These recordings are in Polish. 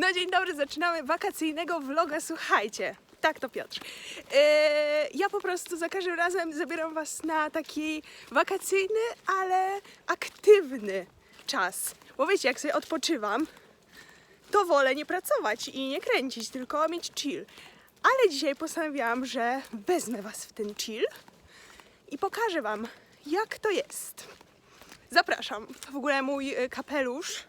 No dzień dobry, zaczynamy wakacyjnego vloga, słuchajcie. Tak to Piotr. Eee, ja po prostu za każdym razem zabieram was na taki wakacyjny, ale aktywny czas. Bo wiecie, jak sobie odpoczywam, to wolę nie pracować i nie kręcić, tylko mieć chill. Ale dzisiaj postanowiłam, że wezmę was w ten chill i pokażę wam, jak to jest. Zapraszam. W ogóle mój y, kapelusz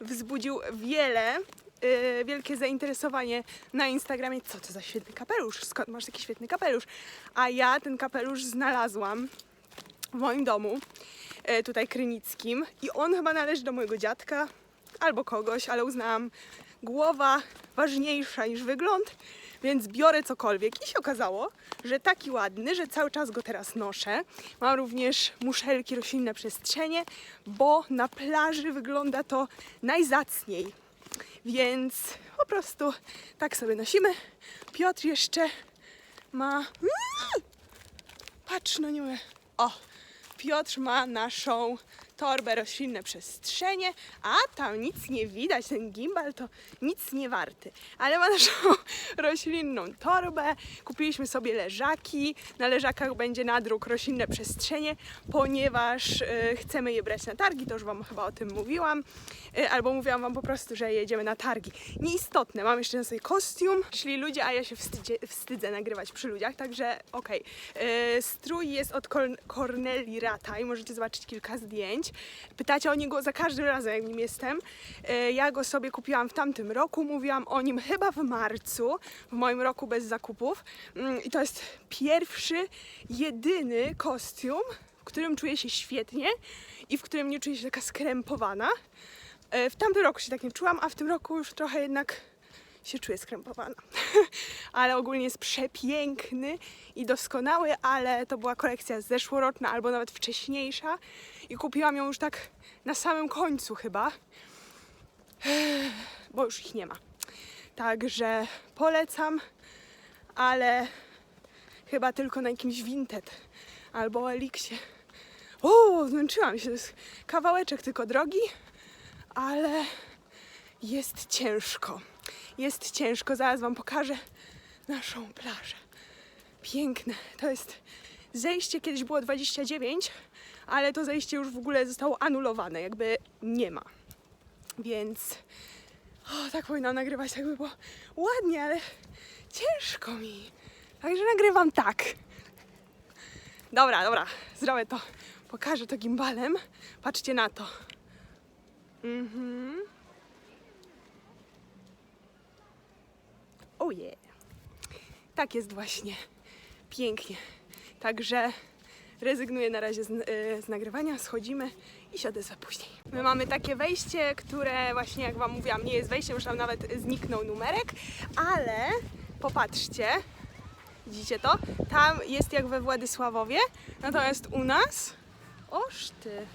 wzbudził wiele, y, wielkie zainteresowanie na Instagramie. Co to za świetny kapelusz? Skąd masz taki świetny kapelusz? A ja ten kapelusz znalazłam w moim domu, y, tutaj krynickim i on chyba należy do mojego dziadka albo kogoś, ale uznałam głowa ważniejsza niż wygląd, więc biorę cokolwiek. I się okazało, że taki ładny, że cały czas go teraz noszę. Mam również muszelki roślinne przestrzenie, bo na plaży wygląda to najzacniej. Więc po prostu tak sobie nosimy. Piotr jeszcze ma. Mm! Patrz, no nie. O! Piotr ma naszą torbę roślinne przestrzenie, a tam nic nie widać, ten gimbal to nic nie warty. Ale ma naszą roślinną torbę, kupiliśmy sobie leżaki, na leżakach będzie nadruk roślinne przestrzenie, ponieważ e, chcemy je brać na targi, to już Wam chyba o tym mówiłam, e, albo mówiłam Wam po prostu, że jedziemy na targi. Nieistotne, mam jeszcze na sobie kostium, czyli ludzie, a ja się wstydzie, wstydzę nagrywać przy ludziach, także okej. E, Strój jest od Corn- Corneli Rataj, możecie zobaczyć kilka zdjęć. Pytacie o niego za każdym razem, jak nim jestem. E, Ja go sobie kupiłam w tamtym roku, mówiłam o nim chyba w marcu, w moim roku bez zakupów. Mm, I to jest pierwszy, jedyny kostium, w którym czuję się świetnie i w którym nie czuję się taka skrępowana. E, W tamtym roku się tak nie czułam, a w tym roku już trochę jednak się czuję skrępowana. ale ogólnie jest przepiękny i doskonały, ale to była kolekcja zeszłoroczna albo nawet wcześniejsza i kupiłam ją już tak na samym końcu chyba, bo już ich nie ma. Także polecam, ale chyba tylko na jakimś Vinted albo Elixie. O, zmęczyłam się, to jest kawałeczek tylko drogi, ale jest ciężko. Jest ciężko, zaraz Wam pokażę naszą plażę. Piękne. To jest zejście, kiedyś było 29, ale to zejście już w ogóle zostało anulowane, jakby nie ma. Więc o, tak powinnam nagrywać, tak by było ładnie, ale ciężko mi. Także nagrywam tak. Dobra, dobra, zrobię to. Pokażę to gimbalem. Patrzcie na to. Mhm. Oh yeah. Tak jest właśnie. Pięknie. Także rezygnuję na razie z, y, z nagrywania, schodzimy i się odezwę później. My mamy takie wejście, które właśnie jak Wam mówiłam, nie jest wejściem, już tam nawet zniknął numerek, ale popatrzcie, widzicie to? Tam jest jak we Władysławowie, natomiast u nas, oż ty,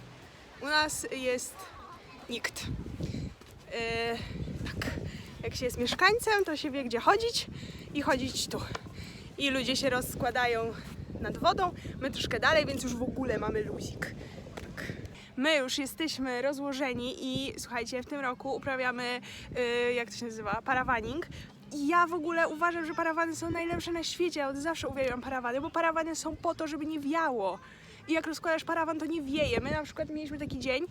u nas jest nikt. Yy, tak, jak się jest mieszkańcem, to się wie gdzie chodzić i chodzić tu. I ludzie się rozkładają nad wodą, my troszkę dalej, więc już w ogóle mamy luzik. Tak. My już jesteśmy rozłożeni i słuchajcie, w tym roku uprawiamy, yy, jak to się nazywa, parawaning. I ja w ogóle uważam, że parawany są najlepsze na świecie. Ja od zawsze uwielbiam parawany, bo parawany są po to, żeby nie wiało. I jak rozkładasz parawan, to nie wieje. My na przykład mieliśmy taki dzień,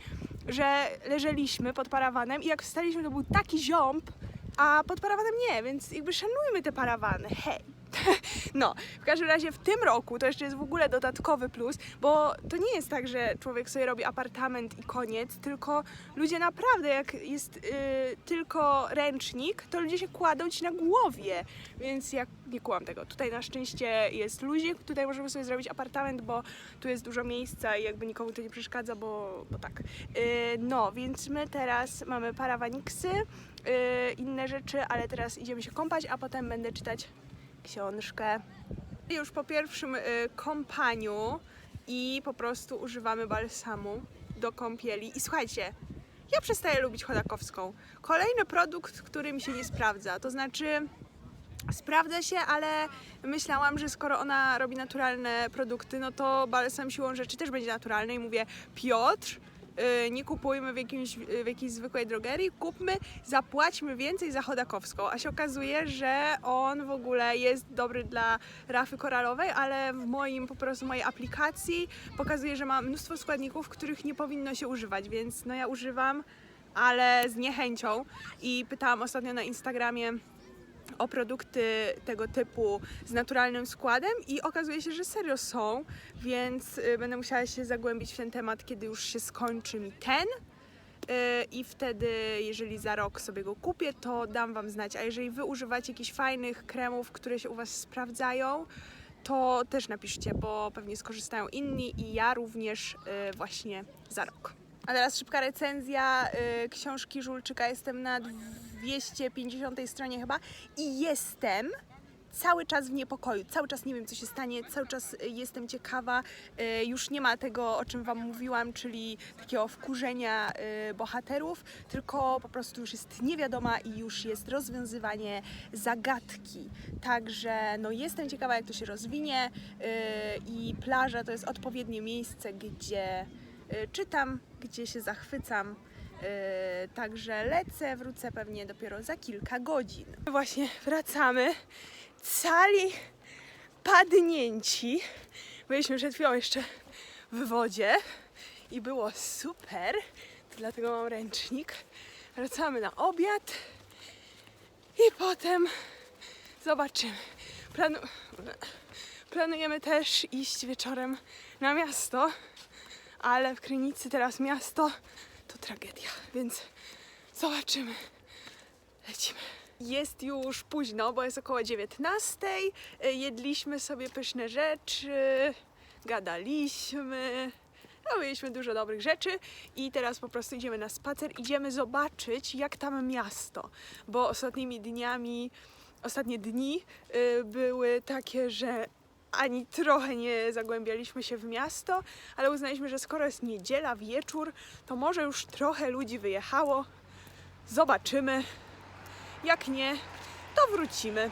że leżeliśmy pod parawanem i jak wstaliśmy, to był taki ziąb, a pod parawanem nie, więc jakby szanujmy te parawany, hej. No, w każdym razie w tym roku to jeszcze jest w ogóle dodatkowy plus, bo to nie jest tak, że człowiek sobie robi apartament i koniec, tylko ludzie naprawdę, jak jest y, tylko ręcznik, to ludzie się kładą ci na głowie, więc ja nie kłam tego. Tutaj na szczęście jest luzik, tutaj możemy sobie zrobić apartament, bo tu jest dużo miejsca i jakby nikomu to nie przeszkadza, bo, bo tak. Y, no, więc my teraz mamy parawaniksy, inne rzeczy, ale teraz idziemy się kąpać, a potem będę czytać książkę. Już po pierwszym y, kąpaniu i po prostu używamy balsamu do kąpieli. I słuchajcie, ja przestaję lubić chodakowską. Kolejny produkt, który mi się nie sprawdza, to znaczy sprawdza się, ale myślałam, że skoro ona robi naturalne produkty, no to balsam siłą rzeczy też będzie naturalny i mówię Piotr, y, nie kupujmy w, jakimś, w jakiejś zwykłej drogerii, kupmy, zapłaćmy więcej za chodakowską. A się okazuje, że on w ogóle jest dobry dla rafy koralowej, ale w moim po prostu mojej aplikacji pokazuje, że ma mnóstwo składników, których nie powinno się używać, więc no ja używam, ale z niechęcią i pytałam ostatnio na Instagramie o produkty tego typu z naturalnym składem i okazuje się, że serio są, więc y, będę musiała się zagłębić w ten temat, kiedy już się skończy mi ten. Y, I wtedy, jeżeli za rok sobie go kupię, to dam Wam znać. A jeżeli Wy używacie jakichś fajnych kremów, które się u Was sprawdzają, to też napiszcie, bo pewnie skorzystają inni i ja również y, właśnie za rok. A teraz szybka recenzja y, książki Żulczyka. Jestem na 250 stronie chyba i jestem cały czas w niepokoju, cały czas nie wiem co się stanie, cały czas y, jestem ciekawa. Y, Już nie ma tego, o czym Wam mówiłam, czyli takiego wkurzenia y, bohaterów, tylko po prostu już jest niewiadoma i już jest rozwiązywanie zagadki. Także no jestem ciekawa jak to się rozwinie i plaża to jest odpowiednie miejsce, gdzie czytam, gdzie się zachwycam. Yy, także lecę, wrócę pewnie dopiero za kilka godzin. Właśnie wracamy, cali padnięci. Byliśmy przed chwilą jeszcze w wodzie i było super, dlatego mam ręcznik. Wracamy na obiad i potem zobaczymy. Planu... Planujemy też iść wieczorem na miasto, ale w Krynicy teraz miasto to tragedia, więc zobaczymy. Lecimy. Jest już późno, bo jest około 19. Y, Jedliśmy sobie pyszne rzeczy, gadaliśmy, robiliśmy dużo dobrych rzeczy i teraz po prostu idziemy na spacer, idziemy zobaczyć jak tam miasto, bo ostatnimi dniami, ostatnie dni y, były takie, że ani trochę nie zagłębialiśmy się w miasto, ale uznaliśmy, że skoro jest niedziela, wieczór, to może już trochę ludzi wyjechało. Zobaczymy. Jak nie, to wrócimy.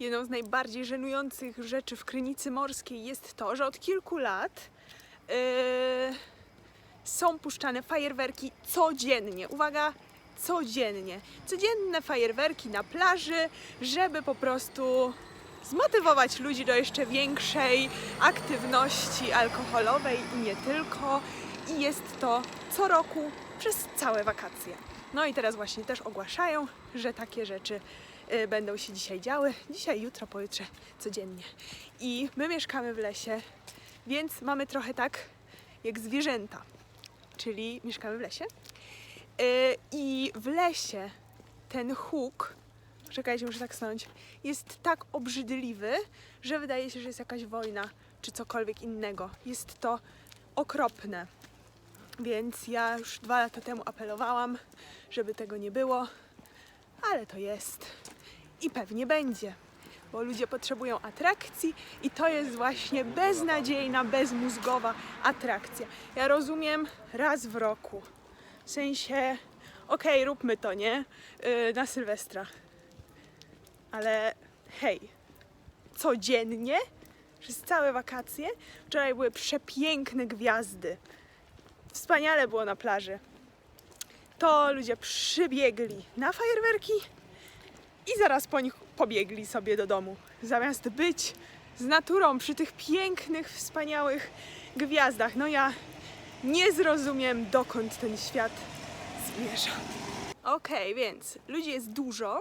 Jedną z najbardziej żenujących rzeczy w Krynicy Morskiej jest to, że od kilku lat yy, są puszczane fajerwerki codziennie. Uwaga, codziennie. Codzienne fajerwerki na plaży, żeby po prostu zmotywować ludzi do jeszcze większej aktywności alkoholowej i nie tylko. I jest to co roku przez całe wakacje. No i teraz właśnie też ogłaszają, że takie rzeczy y, będą się dzisiaj działy. Dzisiaj, jutro, pojutrze, codziennie. I my mieszkamy w lesie, więc mamy trochę tak jak zwierzęta, czyli mieszkamy w lesie. Y, I w lesie ten huk, czekajcie, muszę tak stanąć, jest tak obrzydliwy, że wydaje się, że jest jakaś wojna czy cokolwiek innego. Jest to okropne. Więc ja już dwa lata temu apelowałam, żeby tego nie było, ale to jest i pewnie będzie, bo ludzie potrzebują atrakcji i to jest właśnie beznadziejna, bezmózgowa atrakcja. Ja rozumiem raz w roku, w sensie, okej, róbmy to, nie? Yy, na Sylwestra. Ale hej, codziennie, przez całe wakacje, wczoraj były przepiękne gwiazdy. Wspaniale było na plaży. To ludzie przybiegli na fajerwerki i zaraz po nich pobiegli sobie do domu. Zamiast być z naturą przy tych pięknych, wspaniałych gwiazdach. No ja nie zrozumiem, dokąd ten świat zmierza. Okej, więc ludzi jest dużo,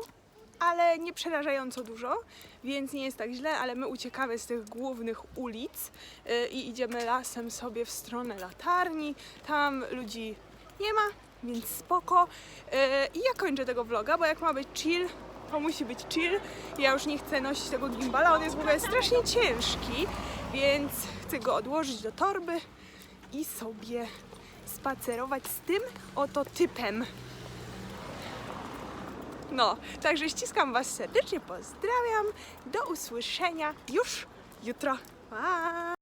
ale nie przerażająco dużo, więc nie jest tak źle, ale my uciekamy z tych głównych ulic yy, i idziemy lasem sobie w stronę latarni. Tam ludzi nie ma, więc spoko. Yy, I ja kończę tego vloga, bo jak ma być chill, to musi być chill. Ja już nie chcę nosić tego gimbala, on jest w ogóle strasznie ciężki, więc chcę go odłożyć do torby i sobie spacerować z tym oto typem. No, także ściskam Was serdecznie, pozdrawiam. Do usłyszenia już jutro. Pa!